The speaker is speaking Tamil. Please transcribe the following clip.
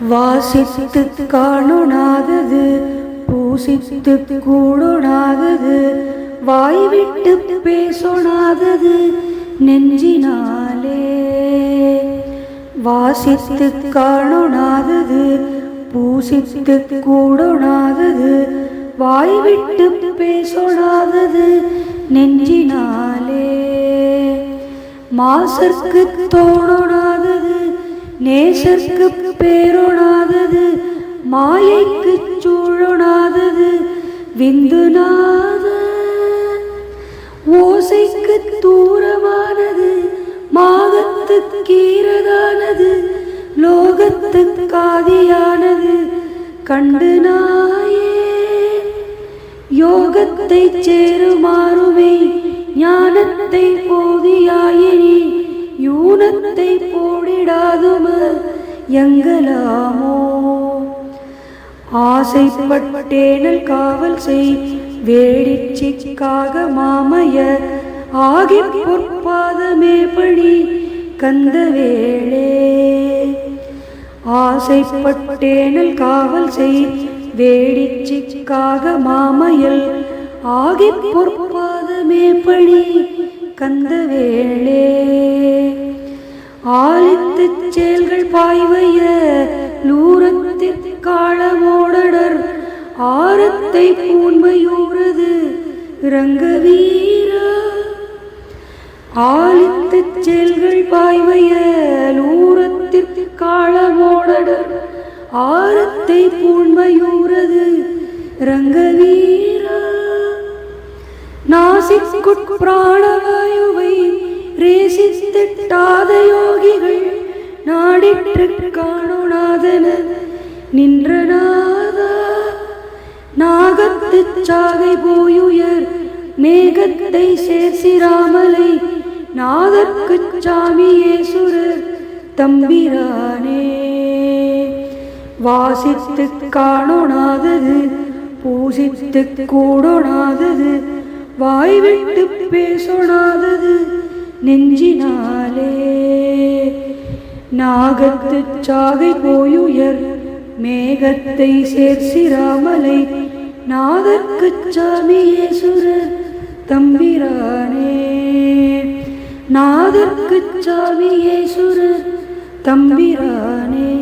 வாசித்து காணுனாதது பூசித்து கூடுனாதது வாய்விட்டு பேசுனாதது நெஞ்சினாலே. வாசித்து காணுனாதது பூசித்து கூடுனாதது வாய்விட்டு பேசுனாதது நெஞ்சினாலே. மாசற்கு தோணுனாதது நேசர்க்கு பேருணாதது மாயைக்கு சூழுணாதது விந்துநாத. ஓசைக்கு தூரமானது மாகத்து கீரதானது லோகத்து காதியானது கண்டு நாயே யோகத்தை சேருமாறும் எங்கலாமோ? ஆசைப்பட்டேனல் காவல் செய் வேடிச்சிக்காக மாமய ஆகி பொற்பாதமே பணி கந்த வேளே. ஆசைப்பட்டேனல் காவல் செய் வேடிச்சிக்காக மாமையல் ஆகி பொற்பாதமே பணி கந்த வேளே. ஆலி செயல்கள் பாய்வைய லூரத்திற்காளமோடடர் ஆரத்தை பூண்மையூரது இறங்க வீர ஆலித்து செயல்கள் பாய்வைய லூரத்திற்காளமோடடர் ஆரத்தை பூண்மையூரது ரங்க வீரா நாசிக்குட் பிராணவாயுவை நாடிற்று காணுநாதன நின்ற நாதா நாகத்து சாகை போயுயர் மேகத்தை சேர்சிராமலை நாதற்கு சாமியேசுரர் தம்பிரானே. வாசித்து காணோனாதது பூசித்து கூடோனாதது வாய்விட்டு பேசோனாதது நெஞ்சினாலே. நாகத்து சாகை போயுயர் மேகத்தை சேர்சிராமலை நாதற்கு சாமியேசுரர் தம்பிரானே. நாதற்கு சாமியேசுரர் தம்பிரானே.